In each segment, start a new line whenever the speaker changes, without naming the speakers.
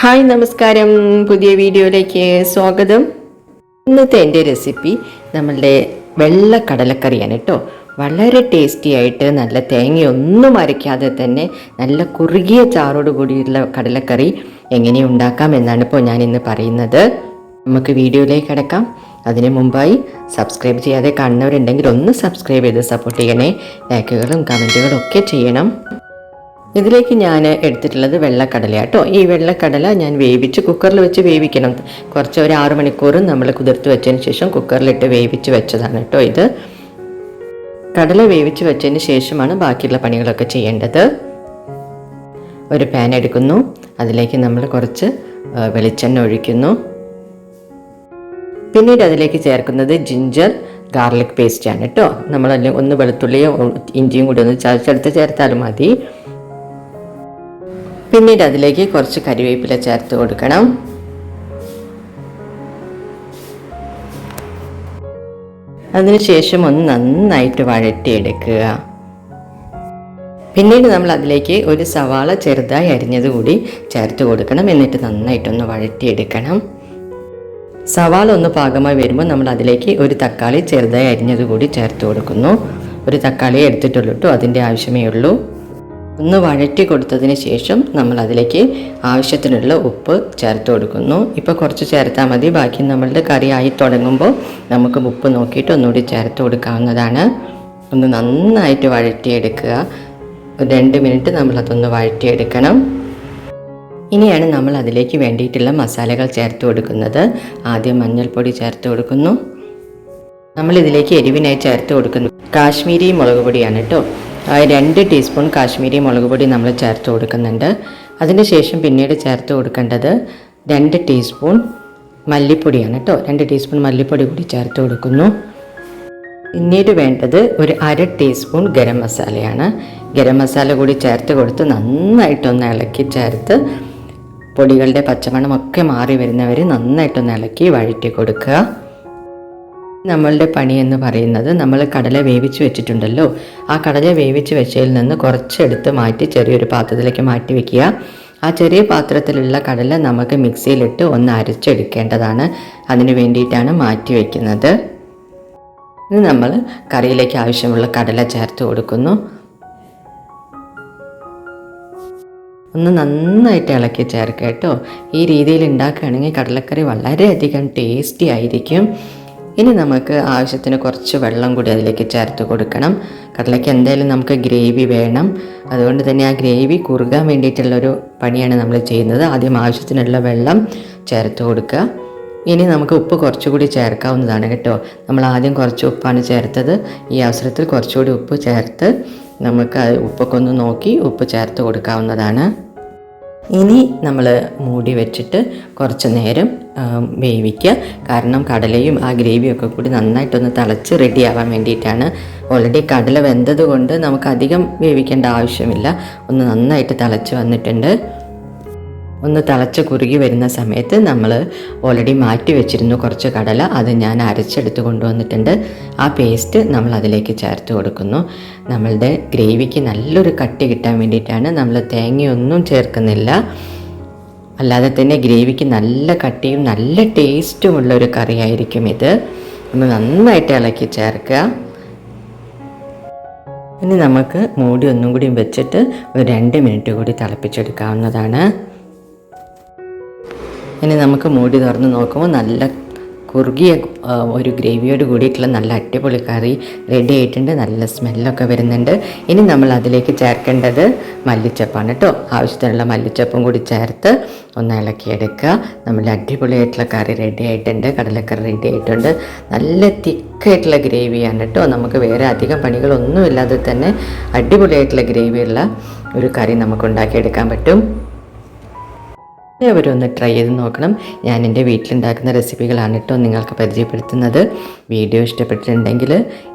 Hi നമസ്കാരം. പുതിയ വീഡിയോയിലേക്ക് സ്വാഗതം. ഇന്നത്തെ എന്റെ റെസിപ്പി നമ്മളുടെ വെള്ള കടലക്കറിയാണ് കേട്ടോ. വളരെ ടേസ്റ്റി ആയിട്ട് നല്ല തേങ്ങയൊന്നും അരയ്ക്കാതെ തന്നെ നല്ല കുറുകിയ ചാറോട് കൂടിയുള്ള കടലക്കറി എങ്ങനെ ഉണ്ടാക്കാം എന്നാണ് ഇപ്പോൾ ഞാൻ ഇന്ന് പറയുന്നത്. നമുക്ക് വീഡിയോയിലേക്ക് കിടക്കാം. അതിനു മുമ്പായി സബ്സ്ക്രൈബ് ചെയ്യാതെ കാണുന്നവരുണ്ടെങ്കിൽ ഒന്ന് സബ്സ്ക്രൈബ് ചെയ്ത് സപ്പോർട്ട് ചെയ്യണേ. ലൈക്കുകളും കമന്റുകളും ഒക്കെ ചെയ്യണം. ഇതിലേക്ക് ഞാൻ എടുത്തിട്ടുള്ളത് വെള്ളക്കടല കേട്ടോ. ഈ വെള്ളക്കടല ഞാൻ വേവിച്ച് കുക്കറിൽ വെച്ച് വേവിക്കണം. കുറച്ച് ഒരു ആറ് മണിക്കൂർ നമ്മൾ കുതിർത്ത് വെച്ചതിന് ശേഷം കുക്കറിലിട്ട് വേവിച്ച് വെച്ചതാണ് കേട്ടോ ഇത്. കടല വേവിച്ച് വെച്ചതിന് ശേഷമാണ് ബാക്കിയുള്ള പണികളൊക്കെ ചെയ്യേണ്ടത്. ഒരു പാൻ എടുക്കുന്നു. അതിലേക്ക് നമ്മൾ കുറച്ച് വെളിച്ചെണ്ണ ഒഴിക്കുന്നു. പിന്നീട് അതിലേക്ക് ചേർക്കുന്നത് ജിഞ്ചർ ഗാർലിക് പേസ്റ്റ് ആണ് കേട്ടോ. നമ്മളല്ല ഒന്ന് വെളുത്തുള്ളിയോ ഇഞ്ചിയും കൂടി ഒന്ന് ചതച്ചെടുത്ത് ചേർത്താലും മതി. പിന്നീട് അതിലേക്ക് കുറച്ച് കരിവേപ്പില ചേർത്ത് കൊടുക്കണം. അതിനുശേഷം ഒന്ന് നന്നായിട്ട് വഴറ്റിയെടുക്കുക. പിന്നീട് നമ്മൾ അതിലേക്ക് ഒരു സവാള ചെറുതായി അരിഞ്ഞത് കൂടി ചേർത്ത് കൊടുക്കണം. എന്നിട്ട് നന്നായിട്ടൊന്ന് വഴറ്റിയെടുക്കണം. സവാള ഒന്ന് പാകമായി വരുമ്പോൾ നമ്മൾ അതിലേക്ക് ഒരു തക്കാളി ചെറുതായി അരിഞ്ഞത് കൂടി ചേർത്ത് കൊടുക്കുന്നു. ഒരു തക്കാളി എടുത്തിട്ടുള്ളൂ കേട്ടോ അതിന്റെ ആവശ്യമേ ഉള്ളൂ. ഒന്ന് വഴറ്റി കൊടുത്തതിന് ശേഷം നമ്മൾ അതിലേക്ക് ആവശ്യത്തിനുള്ള ഉപ്പ് ചേർത്ത് കൊടുക്കുന്നു. ഇപ്പോൾ കുറച്ച് ചേർത്താൽ മതി. ബാക്കി നമ്മളുടെ കറി ആയി തുടങ്ങുമ്പോൾ നമുക്ക് ഉപ്പ് നോക്കിയിട്ട് ഒന്നുകൂടി ചേർത്ത് കൊടുക്കാവുന്നതാണ്. ഒന്ന് നന്നായിട്ട് വഴറ്റിയെടുക്കുക. ഒരു രണ്ട് മിനിറ്റ് നമ്മളതൊന്ന് വഴറ്റിയെടുക്കണം. ഇനിയാണ് നമ്മൾ അതിലേക്ക് വേണ്ടിയിട്ടുള്ള മസാലകൾ ചേർത്ത് കൊടുക്കുന്നത്. ആദ്യം മഞ്ഞൾപ്പൊടി ചേർത്ത് കൊടുക്കുന്നു. നമ്മൾ ഇതിലേക്ക് എരിവിനായി ചേർത്ത് കൊടുക്കുന്നു. കാശ്മീരി മുളക് പൊടിയാണ് കേട്ടോ രണ്ട് ടീസ്പൂൺ കാശ്മീരി മുളക് പൊടി നമ്മൾ ചേർത്ത് കൊടുക്കുന്നുണ്ട്. അതിന് ശേഷം പിന്നീട് ചേർത്ത് കൊടുക്കേണ്ടത് രണ്ട് ടീസ്പൂൺ മല്ലിപ്പൊടിയാണ് കേട്ടോ. രണ്ട് ടീസ്പൂൺ മല്ലിപ്പൊടി കൂടി ചേർത്ത് കൊടുക്കുന്നു. പിന്നീട് വേണ്ടത് ഒരു അര ടീസ്പൂൺ ഗരം മസാലയാണ്. ഗരം മസാല കൂടി ചേർത്ത് കൊടുത്ത് നന്നായിട്ടൊന്ന് ഇളക്കി ചേർത്ത് പൊടികളുടെ പച്ചമണമൊക്കെ മാറി വരുന്നവരെ നന്നായിട്ടൊന്ന് ഇളക്കി വഴറ്റി കൊടുക്കുക. നമ്മളുടെ പണി എന്ന് പറയുന്നത് നമ്മൾ കടല വേവിച്ച് വെച്ചിട്ടുണ്ടല്ലോ. ആ കടല വേവിച്ച് വെച്ചതിൽ നിന്ന് കുറച്ചെടുത്ത് മാറ്റി ചെറിയൊരു പാത്രത്തിലേക്ക് മാറ്റി വെക്കുക. ആ ചെറിയ പാത്രത്തിലുള്ള കടല നമുക്ക് മിക്സിയിലിട്ട് ഒന്ന് അരച്ചെടുക്കേണ്ടതാണ്. അതിന് വേണ്ടിയിട്ടാണ് മാറ്റി വയ്ക്കുന്നത് ഇത് നമ്മൾ കറിയിലേക്ക് ആവശ്യമുള്ള കടല ചേർത്ത് കൊടുക്കുന്നു. ഒന്ന് നന്നായിട്ട് ഇളക്കി ചേർക്കുക കേട്ടോ. ഈ രീതിയിൽ ഉണ്ടാക്കുകയാണെങ്കിൽ കടലക്കറി വളരെയധികം ടേസ്റ്റി ആയിരിക്കും. ഇനി നമുക്ക് ആവശ്യത്തിന് കുറച്ച് വെള്ളം കൂടി അതിലേക്ക് ചേർത്ത് കൊടുക്കണം. കടലയ്ക്ക് എന്തായാലും നമുക്ക് ഗ്രേവി വേണം. അതുകൊണ്ട് തന്നെ ആ ഗ്രേവി കുറുകാൻ വേണ്ടിയിട്ടുള്ളൊരു പണിയാണ് നമ്മൾ ചെയ്യുന്നത്. ആദ്യം ആവശ്യത്തിനുള്ള വെള്ളം ചേർത്ത് കൊടുക്കുക. ഇനി നമുക്ക് ഉപ്പ് കുറച്ചുകൂടി ചേർക്കാവുന്നതാണ് കേട്ടോ. നമ്മൾ ആദ്യം കുറച്ച് ഉപ്പാണ് ചേർത്തത്. ഈ അവസരത്തിൽ കുറച്ചുകൂടി ഉപ്പ് ചേർത്ത് നമുക്ക് ഉപ്പൊക്കെ ഒന്ന് നോക്കി ഉപ്പ് ചേർത്ത് കൊടുക്കാവുന്നതാണ്. ഇനി നമ്മൾ മൂടി വെച്ചിട്ട് കുറച്ച് നേരം വേവിക്കുക കാരണം കടലയും ആ ഗ്രേവിയും ഒക്കെ കൂടി നന്നായിട്ടൊന്ന് തിളച്ച് റെഡി ആവാൻ വേണ്ടിയിട്ടാണ്. ഓൾറെഡി കടല വെന്തത് കൊണ്ട് നമുക്ക് അധികം വേവിക്കേണ്ട ആവശ്യമില്ല. ഒന്ന് നന്നായിട്ട് തിളച്ച് വന്നിട്ടുണ്ട്. ഒന്ന് തിളച്ച് കുറുകി വരുന്ന സമയത്ത് നമ്മൾ ഓൾറെഡി മാറ്റി വെച്ചിരുന്നു കുറച്ച് കടല. അത് ഞാൻ അരച്ചെടുത്ത് കൊണ്ടുവന്നിട്ടുണ്ട്. ആ പേസ്റ്റ് നമ്മൾ അതിലേക്ക് ചേർത്ത് കൊടുക്കുന്നു. നമ്മളുടെ ഗ്രേവിക്ക് നല്ലൊരു കട്ടി കിട്ടാൻ വേണ്ടിയിട്ടാണ് നമ്മൾ തേങ്ങയൊന്നും ചേർക്കുന്നില്ല. അല്ലാതെ തന്നെ ഗ്രേവിക്ക് നല്ല കട്ടിയും നല്ല ടേസ്റ്റുമുള്ള ഒരു കറിയായിരിക്കും ഇത്. ഒന്ന് നന്നായിട്ട് ഇളക്കി ചേർക്കുക. ഇനി നമുക്ക് മൂടി ഒന്നും കൂടി വെച്ചിട്ട് ഒരു രണ്ട് മിനിറ്റ് കൂടി തിളപ്പിച്ചെടുക്കാവുന്നതാണ്. ഇനി നമുക്ക് മൂടി തുറന്ന് നോക്കുമ്പോൾ നല്ല കുറുകിയ ഒരു ഗ്രേവിയോട് കൂടിയിട്ടുള്ള നല്ല അടിപൊളി കറി റെഡി ആയിട്ടുണ്ട്. നല്ല സ്മെല്ലൊക്കെ വരുന്നുണ്ട്. ഇനി നമ്മൾ അതിലേക്ക് ചേർക്കേണ്ടത് മല്ലിച്ചപ്പാണ് കേട്ടോ ആവശ്യത്തിനുള്ള മല്ലിച്ചപ്പും കൂടി ചേർത്ത് ഒന്ന് ഇളക്കിയെടുക്കുക. നമ്മൾ അടിപൊളിയായിട്ടുള്ള കറി റെഡി ആയിട്ടുണ്ട്. കടലക്കറി റെഡി ആയിട്ടുണ്ട്. നല്ല തിക്കായിട്ടുള്ള ഗ്രേവിയാണ് കേട്ടോ നമുക്ക് വേറെ അധികം പണികളൊന്നുമില്ലാതെ തന്നെ അടിപൊളിയായിട്ടുള്ള ഗ്രേവിയുള്ള ഒരു കറി നമുക്ക് ഉണ്ടാക്കിയെടുക്കാൻ പറ്റും. എല്ലാവരും ട്രൈ ചെയ്ത് നോക്കണം. ഞാൻ എന്റെ വീട്ടിലുണ്ടാക്കുന്ന റെസിപ്പികളാണ് കേട്ടോ നിങ്ങൾക്ക് പരിചയപ്പെടുത്തുന്നത്. വീഡിയോ ഇഷ്ടപ്പെട്ടിട്ടുണ്ടെങ്കിൽ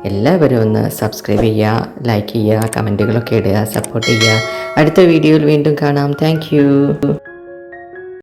എല്ലാവരും ഒന്ന് സബ്സ്ക്രൈബ് ചെയ്യുക ലൈക്ക് ചെയ്യുക കമന്റുകളൊക്കെ ഇടുക സപ്പോർട്ട് ചെയ്യുക. അടുത്ത വീഡിയോയിൽ വീണ്ടും കാണാം. താങ്ക്